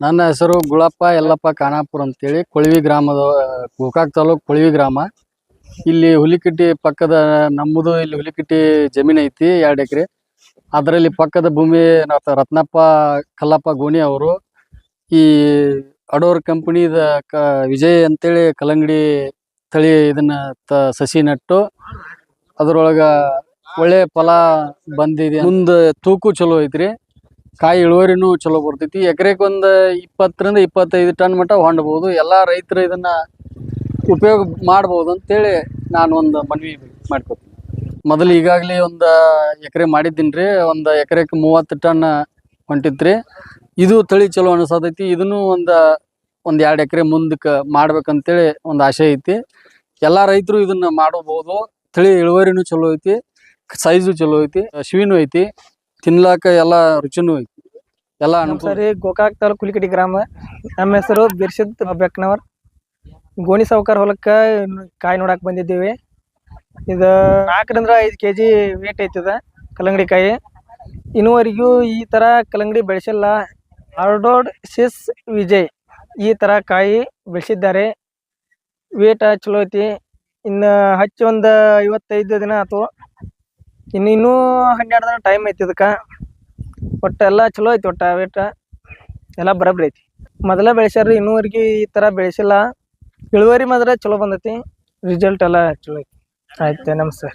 ನನ್ನ ಹೆಸರು ಗುಳಪ್ಪ ಯಲ್ಲಪ್ಪ ಖಾನಾಪುರ ಅಂತೇಳಿ, ಕೊಳವಿ ಗ್ರಾಮದ, ಗೋಕಾಕ್ ತಾಲೂಕು ಕೊಳವಿ ಗ್ರಾಮ. ಇಲ್ಲಿ ಹುಲಿಕಟ್ಟಿ ಪಕ್ಕದ ನಮ್ಮದು ಇಲ್ಲಿ ಹುಲಿಕಟ್ಟಿ ಜಮೀನ್ ಐತಿ, ಎರಡು ಎಕರೆ. ಅದರಲ್ಲಿ ಪಕ್ಕದ ಭೂಮಿ ರತ್ನಪ್ಪ ಕಲ್ಲಪ್ಪ ಗೋಣಿ ಅವರು. ಈ ಅಡೋರ್ ಕಂಪನಿದ ಕ, ವಿಜಯ್ ಅಂತೇಳಿ ಕಲ್ಲಂಗಡಿ ತಳಿ ಇದನ್ನ ತ, ಸಸಿ ನಟ್ಟು, ಅದರೊಳಗ ಒಳ್ಳೆ ಫಲ ಬಂದಿದೆ. ಮುಂದೆ ತೂಕು ಚಲೋ ಐತ್ರಿ. ಕಾಯಿ ಇಳುವರಿನೂ ಚಲೋ ಬರ್ತೈತಿ. ಎಕರೆಗೆ ಒಂದು ಇಪ್ಪತ್ತರಿಂದ ಇಪ್ಪತ್ತೈದು ಟನ್ ಮಟ್ಟ ಹೊಂಡ್ಬೋದು ಎಲ್ಲ ರೈತರು ಇದನ್ನ ಉಪಯೋಗ ಮಾಡ್ಬೋದು ಅಂತೇಳಿ ನಾನು ಒಂದು ಮನವಿ ಮಾಡ್ಕೊತೀನಿ. ಮೊದಲು ಈಗಾಗಲೇ ಒಂದು ಎಕರೆ ಮಾಡಿದ್ದೀನಿ ರೀ ಒಂದು ಎಕರೆಗೆ ಮೂವತ್ತು ಟನ್ ಹೊಂಟಿತ್ರಿ. ಇದು ತಳಿ ಚಲೋ ಅನಿಸತೈತಿ. ಇದನ್ನು ಒಂದು ಒಂದು ಎರಡು ಎಕರೆ ಮುಂದಕ್ಕೆ ಮಾಡ್ಬೇಕಂತೇಳಿ ಒಂದು ಆಸೆ ಐತಿ. ಎಲ್ಲ ರೈತರು ಇದನ್ನ ಮಾಡಬಹುದು. ತಳಿ ಇಳುವರಿನೂ ಚಲೋ ಐತಿ. ಸೈಜು ಚಲೋ ಐತಿ. ಶಿವಿನೂ ಐತಿ. ತಿನ್ಲಾಕ ಎಲ್ಲ ರುಚಿನೂ ಐತಿ. ಎಲ್ಲ ಅನುಕೂಲ. ಸರಿ ಗೋಕಾಕ್ ತಾಲೂಕು ಹುಲಿಕಟ್ಟಿ ಗ್ರಾಮ. ನಮ್ಮ ಹೆಸರು ಬಿರ್ಸಿದ್ ಬೆಕ್ನವರ್ ಗೋಣಿ ಸಾವುಕಾರ ಹೊಲಕ್ಕ ಕಾಯಿ ನೋಡಾಕ್ ಬಂದಿದ್ದೀವಿ. ಇದ ನಾಲ್ಕರಿಂದ ಐದು ಕೆ ಜಿ ವೇಟ್ ಐತಿದ ಕಲ್ಲಂಗಡಿ ಕಾಯಿ. ಇನ್ನುವರೆಗೂ ಈ ತರ ಕಲ್ಲಂಗಡಿ ಬೆಳೆಸಿಲ್ಲ. ಆರ್ಡೋಡ್ ಸಿಸ್ ವಿಜಯ್ ಈ ತರ ಕಾಯಿ ಬೆಳೆಸಿದ್ದಾರೆ. ವೇಟ್ ಚಲೋ ಐತಿ. ಇನ್ನು ಹಚ್ಚಿ ಒಂದು ಐವತ್ತೈದು ದಿನ ಆತು. ಇನ್ನು ಇನ್ನೂ ಹನ್ನೆರಡು ದಿನ ಟೈಮ್ ಐತಿ ಇದಕ್ಕೆ. ಒಟ್ಟು ಎಲ್ಲ ಚಲೋ ಐತಿ ಒಟ್ಟು ವೇಟ. ಎಲ್ಲ ಬರಬ್ರಿ ಐತಿ. ಮೊದಲೇ ಬೆಳೆಸ್ಯಾರ ಇನ್ನೂವರೆಗೆ ಈ ಥರ ಬೆಳೆಸಿಲ್ಲ. ಇಳುವರಿ ಮಾತ್ರ ಚಲೋ ಬಂದೈತಿ. ರಿಸಲ್ಟ್ ಎಲ್ಲ ಚಲೋ ಐತಿ. ಆಯ್ತು ನಮಸ್ತೆ